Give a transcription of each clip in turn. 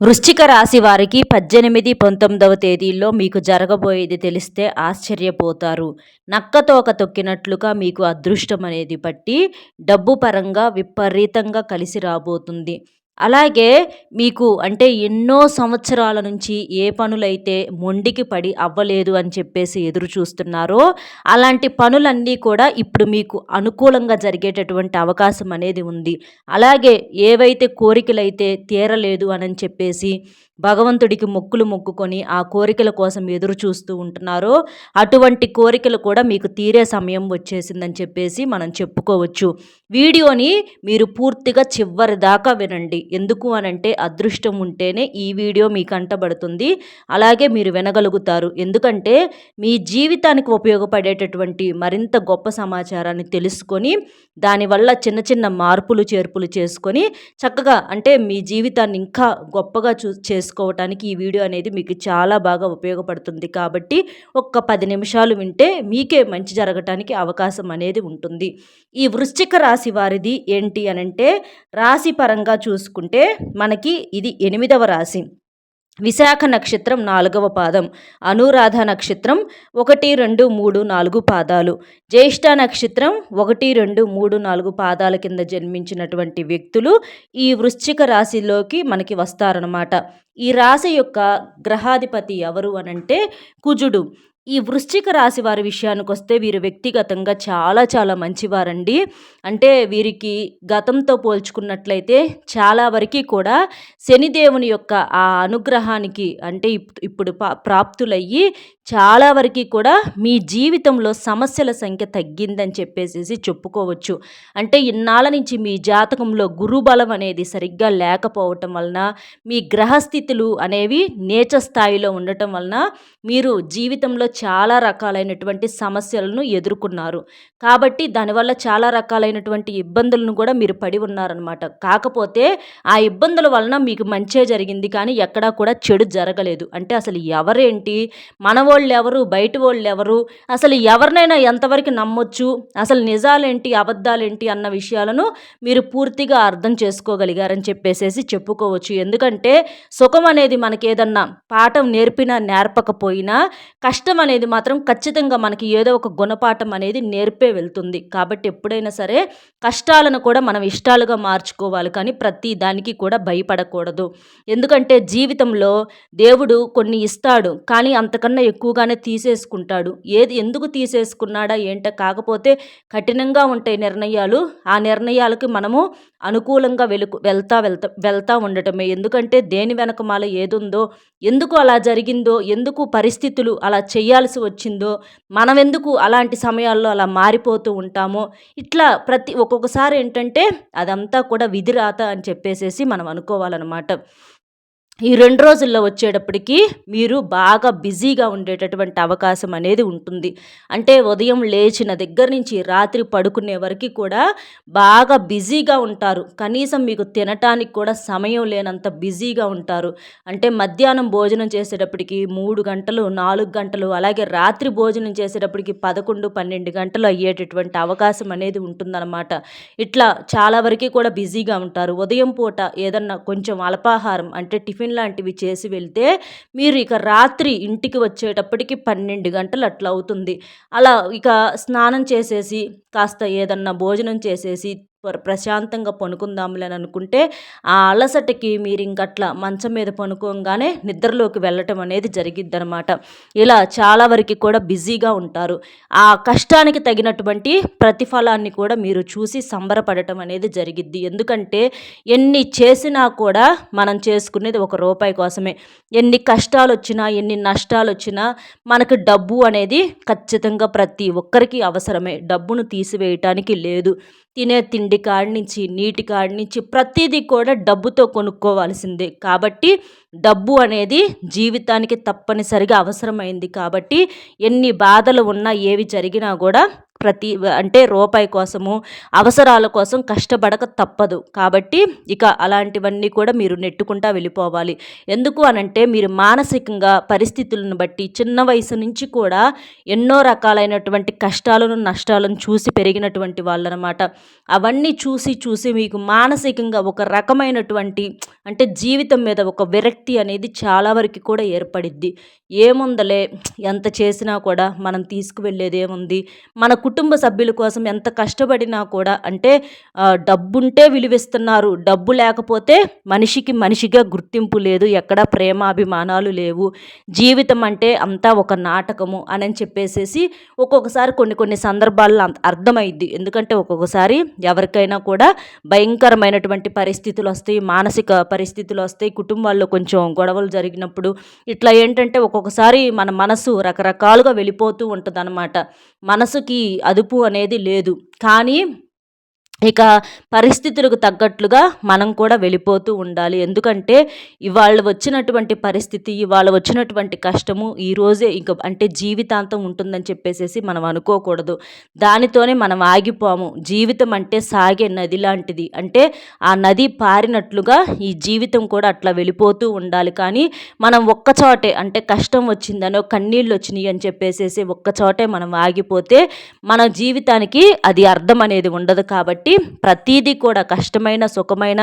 వృశ్చిక రాశి వారికి పద్దెనిమిది పంతొమ్మిదవ తేదీల్లో మీకు జరగబోయేది తెలిస్తే ఆశ్చర్యపోతారు. నక్కతోక తొక్కినట్లుగా మీకు అదృష్టం అనేది పట్టి డబ్బు పరంగా విపరీతంగా కలిసి రాబోతుంది. అలాగే మీకు అంటే ఎన్నో సంవత్సరాల నుంచి ఏ పనులైతే మొండికి పడి అవ్వలేదు అని చెప్పేసి ఎదురు చూస్తున్నారో అలాంటి పనులన్నీ కూడా ఇప్పుడు మీకు అనుకూలంగా జరిగేటటువంటి అవకాశం అనేది ఉంది. అలాగే ఏవైతే కోరికలైతే తీరలేదు అని చెప్పేసి భగవంతుడికి మొక్కులు మొక్కుకొని ఆ కోరికల కోసం ఎదురు చూస్తూ ఉంటున్నారో. అటువంటి కోరికలు కూడా మీకు తీరే సమయం వచ్చేసిందని చెప్పేసి మనం చెప్పుకోవచ్చు. వీడియోని మీరు పూర్తిగా చివరి దాకా వినండి. ఎందుకు అనంటే అదృష్టం ఉంటేనే ఈ వీడియో మీకు అంటబడుతుంది అలాగే మీరు వినగలుగుతారు. ఎందుకంటే మీ జీవితానికి ఉపయోగపడేటటువంటి మరింత గొప్ప సమాచారాన్ని తెలుసుకొని దానివల్ల చిన్న చిన్న మార్పులు చేర్పులు చేసుకొని చక్కగా అంటే మీ జీవితాన్ని ఇంకా గొప్పగా చూ చేసు చేసుకోవటానికి ఈ వీడియో అనేది మీకు చాలా బాగా ఉపయోగపడుతుంది. కాబట్టి ఒక్క పది నిమిషాలు వింటే మీకే మంచి జరగటానికి అవకాశం అనేది ఉంటుంది. ఈ వృశ్చిక రాశి వారిది ఏంటి అనంటే రాశి పరంగా చూసుకుంటే మనకి ఇది ఎనిమిదవ రాశి. విశాఖ నక్షత్రం నాలుగవ పాదం అనురాధ నక్షత్రం ఒకటి రెండు మూడు నాలుగు పాదాలు. జ్యేష్ఠ నక్షత్రం ఒకటి రెండు మూడు నాలుగు పాదాల కింద జన్మించినటువంటి వ్యక్తులు ఈ వృశ్చిక రాశిలోకి మనకి వస్తారనమాట ఈ రాశి యొక్క గ్రహాధిపతి ఎవరు అనంటే కుజుడు. ఈ వృశ్చిక రాశి వారి విషయానికి వస్తే వీరు వ్యక్తిగతంగా చాలా చాలా మంచివారండి. అంటే వీరికి గతంతో పోల్చుకున్నట్లయితే చాలా వరకు కూడా శనిదేవుని యొక్క ఆ అనుగ్రహానికి అంటే ఇప్పుడు ప్రాప్తులయ్యి చాలా వరకు కూడా మీ జీవితంలో సమస్యల సంఖ్య తగ్గిందని చెప్పేసి చెప్పుకోవచ్చు. అంటే ఇన్నాళ్ళ నుంచి మీ జాతకంలో గురుబలం అనేది సరిగ్గా లేకపోవటం వలన మీ గ్రహస్థితులు అనేవి నేచ స్థాయిలో ఉండటం వలన మీరు జీవితంలో చాలా రకాలైనటువంటి సమస్యలను ఎదుర్కొన్నారు. కాబట్టి దానివల్ల చాలా రకాలైనటువంటి ఇబ్బందులను కూడా మీరు పడి ఉన్నారనమాట కాకపోతే ఆ ఇబ్బందుల వలన మీకు మంచే జరిగింది కానీ ఎక్కడా కూడా చెడు జరగలేదు. అంటే అసలు ఎవరేంటి? మన వాళ్ళు ఎవరు? బయట వాళ్ళు ఎవరు? అసలు ఎవరినైనా ఎంతవరకు నమ్మొచ్చు? అసలు నిజాలేంటి? అబద్ధాలేంటి? అన్న విషయాలను మీరు పూర్తిగా అర్థం చేసుకోగలిగారని చెప్పేసేసి చెప్పుకోవచ్చు. ఎందుకంటే సుఖం అనేది మనకి ఏదన్నా పాఠం నేర్పినా నేర్పకపోయినా కష్టం అనేది మాత్రం ఖచ్చితంగా మనకి ఏదో ఒక గుణపాఠం అనేది నేర్పే వెళ్తుంది. కాబట్టి ఎప్పుడైనా సరే కష్టాలను కూడా మనం ఇష్టాలుగా మార్చుకోవాలి. కానీ ప్రతి దానికి కూడా భయపడకూడదు. ఎందుకంటే జీవితంలో దేవుడు కొన్ని ఇస్తాడు. కానీ అంతకన్నా ఎక్కువగానే తీసేసుకుంటాడు. ఏది ఎందుకు తీసేసుకున్నాడా ఏంట కాకపోతే కఠినంగా ఉంటాయి నిర్ణయాలు ఆ నిర్ణయాలకి మనము అనుకూలంగా వెలుకు వెళ్తా వెళ్తా వెళ్తా ఉండటమే. ఎందుకంటే దేని వెనక మాల ఏదుందో ఎందుకు అలా జరిగిందో ఎందుకు పరిస్థితులు అలా చేయాల్సి వచ్చిందో మనం ఎందుకు అలాంటి సమయాల్లో అలా మారిపోతూ ఉంటామో ఇట్లా ప్రతి ఒక్కొక్కసారి ఏంటంటే అదంతా కూడా విధిరాత అని చెప్పేసేసి మనం అనుకోవాలన్నమాట. ఈ రెండు రోజుల్లో వచ్చేటప్పటికి మీరు బాగా బిజీగా ఉండేటటువంటి అవకాశం అనేది ఉంటుంది. అంటే ఉదయం లేచిన దగ్గర నుంచి రాత్రి పడుకునే వరకు కూడా బాగా బిజీగా ఉంటారు. కనీసం మీకు తినటానికి కూడా సమయం లేనంత బిజీగా ఉంటారు. అంటే మధ్యాహ్నం భోజనం చేసేటప్పటికి మూడు గంటలు నాలుగు గంటలు అలాగే రాత్రి భోజనం చేసేటప్పటికి పదకొండు పన్నెండు గంటలు అయ్యేటటువంటి అవకాశం అనేది ఉంటుందన్నమాట. ఇట్లా చాలా వరకు కూడా బిజీగా ఉంటారు. ఉదయం పూట ఏదన్నా కొంచెం అల్పాహారం అంటే టిఫిన్ టిఫిన్ లాంటివి చేసి వెళ్తే మీరు ఇక రాత్రి ఇంటికి వచ్చేటప్పటికి పన్నెండు గంటలు అట్లా అవుతుంది. అలా ఇక స్నానం చేసేసి కాస్త ఏదన్నా భోజనం చేసేసి ప్రశాంతంగా పనుకుందాంలే అనుకుంటే ఆ అలసటకి మీరు ఇంకట్లా మంచం మీద పనుకోగానే నిద్రలోకి వెళ్ళటం అనేది జరిగిద్ది అనమాట ఇలా చాలా వరకు కూడా బిజీగా ఉంటారు. ఆ కష్టానికి తగినటువంటి ప్రతిఫలాన్ని కూడా మీరు చూసి సంబరపడటం అనేది జరిగిద్ది. ఎందుకంటే ఎన్ని చేసినా కూడా మనం చేసుకునేది ఒక రూపాయి కోసమే. ఎన్ని కష్టాలు వచ్చినా ఎన్ని నష్టాలు వచ్చినా మనకు డబ్బు అనేది ఖచ్చితంగా ప్రతి ఒక్కరికి అవసరమే. డబ్బును తీసివేయటానికి లేదు. తినే తిండి కాడి నుంచి నీటి కాడి నుంచి ప్రతిదీ కూడా డబ్బుతో కొనుక్కోవాల్సిందే. కాబట్టి డబ్బు అనేది జీవితానికి తప్పనిసరిగా అవసరమైంది. కాబట్టి ఎన్ని బాధలు ఉన్నా ఏవి జరిగినా కూడా ప్రతి అంటే రూపాయి కోసము అవసరాల కోసం కష్టపడక తప్పదు. కాబట్టి ఇక అలాంటివన్నీ కూడా మీరు నెట్టుకుంటా వెళ్ళిపోవాలి. ఎందుకు అనంటే మీరు మానసికంగా పరిస్థితులను బట్టి చిన్న వయసు నుంచి కూడా ఎన్నో రకాలైనటువంటి కష్టాలను నష్టాలను చూసి పెరిగినటువంటి వాళ్ళనమాట. అవన్నీ చూసి చూసి మీకు మానసికంగా ఒక రకమైనటువంటి అంటే జీవితం మీద ఒక విరక్తి అనేది చాలా వరకు కూడా ఏర్పడిద్ది. ఏముందలే ఎంత చేసినా కూడా మనం తీసుకువెళ్ళేదేముంది? మనకు కుటుంబ సభ్యుల కోసం ఎంత కష్టపడినా కూడా అంటే డబ్బుంటే విలువిస్తున్నారు. డబ్బు లేకపోతే మనిషికి మనిషిగా గుర్తింపు లేదు. ఎక్కడ ప్రేమాభిమానాలు లేవు. జీవితం అంటే అంతా ఒక నాటకము అని చెప్పేసేసి ఒక్కొక్కసారి కొన్ని కొన్ని సందర్భాల్లో అర్థమైద్ది. ఎందుకంటే ఒక్కొక్కసారి ఎవరికైనా కూడా భయంకరమైనటువంటి పరిస్థితులు వస్తాయి మానసిక పరిస్థితులు వస్తాయి. కుటుంబాల్లో కొంచెం గొడవలు జరిగినప్పుడు ఇట్లా ఏంటంటే ఒక్కొక్కసారి మన మనసు రకరకాలుగా వెళ్ళిపోతూ ఉంటుంది మనసుకి అదుపు అనేది లేదు. కానీ ఇక పరిస్థితులకు తగ్గట్లుగా మనం కూడా వెళ్ళిపోతూ ఉండాలి. ఎందుకంటే ఇవాళ వచ్చినటువంటి పరిస్థితి ఇవాళ వచ్చినటువంటి కష్టము ఈరోజే ఇంక అంటే జీవితాంతం ఉంటుందని చెప్పేసి మనం అనుకోకూడదు. దానితోనే మనం ఆగిపోము. జీవితం అంటే సాగే నది లాంటిది. అంటే ఆ నది పారినట్లుగా ఈ జీవితం కూడా అట్లా వెళ్ళిపోతూ ఉండాలి. కానీ మనం ఒక్కచోటే అంటే కష్టం వచ్చిందనో కన్నీళ్ళు వచ్చినాయి అని చెప్పేసేసి ఒక్కచోటే మనం ఆగిపోతే మన జీవితానికి అది అర్థం అనేది ఉండదు. కాబట్టి కాబట్టి ప్రతీది కూడా కష్టమైన సుఖమైన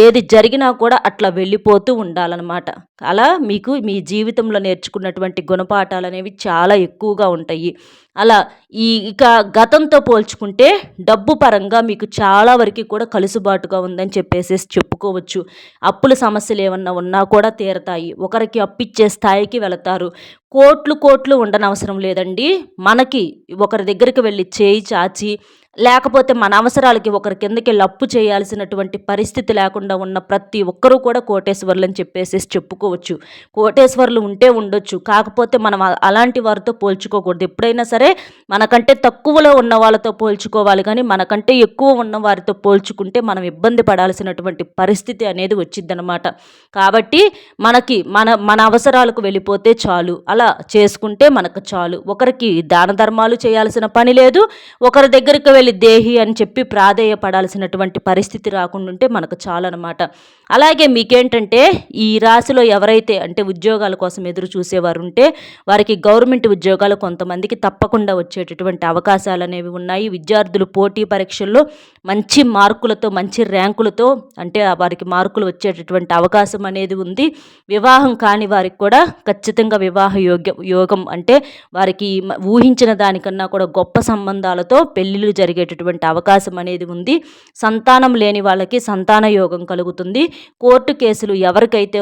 ఏది జరిగినా కూడా అట్లా వెళ్ళిపోతూ ఉండాలన్నమాట. అలా మీకు మీ జీవితంలో నేర్చుకున్నటువంటి గుణపాఠాలు అనేవి చాలా ఎక్కువగా ఉంటాయి. అలా ఈ ఇక గతంతో పోల్చుకుంటే డబ్బు పరంగా మీకు చాలా వరకు కూడా కలుసుబాటుగా ఉందని చెప్పేసి చెప్పుకోవచ్చు. అప్పుల సమస్యలు ఏమన్నా ఉన్నా కూడా తీరతాయి. ఒకరికి అప్పిచ్చే స్థాయికి వెళతారు. కోట్లు కోట్లు ఉండనవసరం లేదండి. మనకి ఒకరి దగ్గరికి వెళ్ళి చేయి చాచి లేకపోతే మన అవసరాలకి ఒకరి కిందకి లప్పు చేయాల్సినటువంటి పరిస్థితి లేకుండా ఉన్న ప్రతి ఒక్కరూ కూడా కోటేశ్వర్లు అని చెప్పేసి చెప్పుకోవచ్చు. కోటేశ్వర్లు ఉంటే ఉండొచ్చు. కాకపోతే మనం అలాంటి వారితో పోల్చుకోకూడదు. ఎప్పుడైనా సరే మనకంటే తక్కువలో ఉన్న వాళ్ళతో పోల్చుకోవాలి. కానీ మనకంటే ఎక్కువ ఉన్న వారితో పోల్చుకుంటే మనం ఇబ్బంది పడాల్సినటువంటి పరిస్థితి అనేది వచ్చిందనమాట కాబట్టి మనకి మన మన అవసరాలకు వెళ్ళిపోతే చాలు. అలా చేసుకుంటే మనకు చాలు. ఒకరికి దాన ధర్మాలు చేయాల్సిన పని లేదు. ఒకరి దగ్గరికి వెళ్ళి దేహి అని చెప్పి ప్రాధేయపడాల్సినటువంటి పరిస్థితి రాకుండా ఉంటే మనకు చాలన్నమాట అలాగే మీకేంటంటే ఈ రాశిలో ఎవరైతే అంటే ఉద్యోగాల కోసం ఎదురు చూసేవారు ఉంటే వారికి గవర్నమెంట్ ఉద్యోగాలు కొంతమందికి తప్పకుండా వచ్చేటటువంటి అవకాశాలు అనేవి ఉన్నాయి. విద్యార్థులు పోటీ పరీక్షల్లో మంచి మార్కులతో మంచి ర్యాంకులతో అంటే వారికి మార్కులు వచ్చేటటువంటి అవకాశం అనేది ఉంది. వివాహం కాని వారికి కూడా ఖచ్చితంగా వివాహ యోగ్య యోగం అంటే వారికి ఊహించిన దానికన్నా కూడా గొప్ప సంబంధాలతో పెళ్ళిళ్ళు జరిగేటటువంటి అవకాశం అనేది ఉంది. సంతానం లేని వాళ్ళకి సంతాన యోగం కలుగుతుంది. కోర్టు కేసులు ఎవరికైతే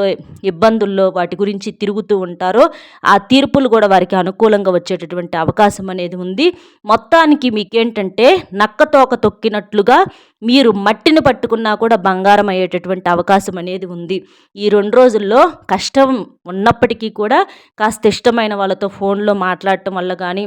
ఇబ్బందుల్లో వాటి గురించి తిరుగుతూ ఉంటారో ఆ తీర్పులు కూడా వారికి అనుకూలంగా వచ్చేటటువంటి అవకాశం అనేది ఉంది. మొత్తానికి మీకేంటంటే నక్కతోక తొక్కినట్లుగా మీరు మట్టిని పట్టుకున్నా కూడా బంగారం అయ్యేటటువంటి అవకాశం అనేది ఉంది. ఈ రెండు రోజుల్లో కష్టం ఉన్నప్పటికీ కూడా కాస్త ఇష్టమైన వాళ్ళతో ఫోన్లో మాట్లాడటం వల్ల కానీ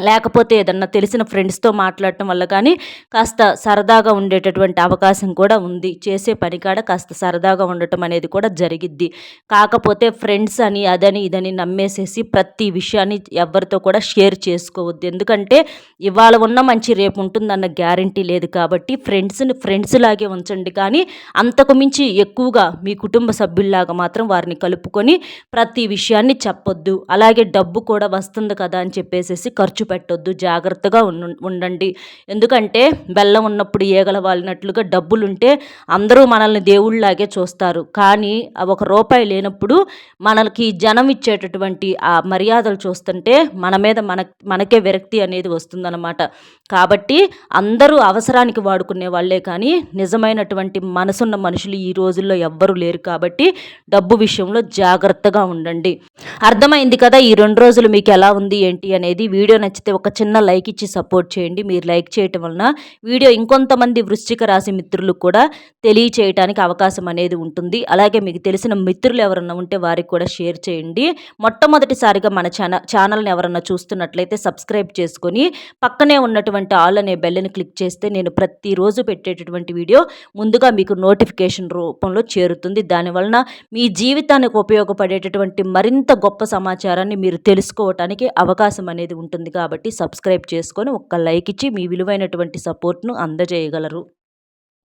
లేకపోతే ఏదన్నా తెలిసిన ఫ్రెండ్స్తో మాట్లాడటం వల్ల కానీ కాస్త సరదాగా ఉండేటటువంటి అవకాశం కూడా ఉంది. చేసే పని కాడ కాస్త సరదాగా ఉండటం అనేది కూడా జరిగిద్ది. కాకపోతే ఫ్రెండ్స్ అని అదని ఇదని నమ్మేసేసి ప్రతి విషయాన్ని ఎవరితో కూడా షేర్ చేసుకోవద్దు. ఎందుకంటే ఇవాళ ఉన్న మంచి రేపు ఉంటుందన్న గ్యారంటీ లేదు కాబట్టి ఫ్రెండ్స్ని ఫ్రెండ్స్ లాగే ఉంచండి. కానీ అంతకు మించి ఎక్కువగా మీ కుటుంబ సభ్యుల్లాగా మాత్రం వారిని కలుపుకొని ప్రతి విషయాన్ని చెప్పొద్దు. అలాగే డబ్బు కూడా వస్తుంది కదా అని చెప్పేసి ఖర్చు పెట్టొద్దు జాగ్రత్తగా ఉండండి. ఎందుకంటే బెల్లం ఉన్నప్పుడు ఈగల వాలినట్లుగా డబ్బులుంటే అందరూ మనల్ని దేవుళ్ళలాగే చూస్తారు. కానీ ఒక రూపాయి లేనప్పుడు మనకి జనం ఇచ్చేటటువంటి ఆ మర్యాదలు చూస్తుంటే మన మీద మన మనకే విరక్తి అనేది వస్తుందన్నమాట. కాబట్టి అందరూ అవసరానికి వాడుకునే వాళ్ళే కానీ నిజమైనటువంటి మనసున్న మనుషులు ఈ రోజుల్లో ఎవ్వరూ లేరు కాబట్టి డబ్బు విషయంలో జాగ్రత్తగా ఉండండి. అర్థమైంది కదా ఈ రెండు రోజులు మీకు ఎలా ఉంది ఏంటి అనేది? వీడియో నచ్చితే ఒక చిన్న లైక్ ఇచ్చి సపోర్ట్ చేయండి. మీరు లైక్ చేయటం వలన వీడియో ఇంకొంతమంది వృశ్చిక రాశి మిత్రులకు కూడా తెలియచేయటానికి అవకాశం అనేది ఉంటుంది. అలాగే మీకు తెలిసిన మిత్రులు ఎవరన్నా ఉంటే వారికి కూడా షేర్ చేయండి. మొట్టమొదటిసారిగా మన ఛానల్ ఛానల్ని ఎవరన్నా చూస్తున్నట్లయితే సబ్స్క్రైబ్ చేసుకొని పక్కనే ఉన్నటువంటి ఆల్ అనే బెల్ని క్లిక్ చేస్తే నేను ప్రతిరోజు పెట్టేటటువంటి వీడియో ముందుగా మీకు నోటిఫికేషన్ రూపంలో చేరుతుంది. దానివలన మీ జీవితానికి ఉపయోగపడేటటువంటి మరింత గొప్ప సమాచారాన్ని మీరు తెలుసుకోవటానికి అవకాశం అనేది ఉంటుంది. కాబట్టి కాబట్టి సబ్స్క్రైబ్ చేసుకొని ఒక్క లైక్ ఇచ్చి మీ విలువైనటువంటి సపోర్ట్ను అందజేయగలరు.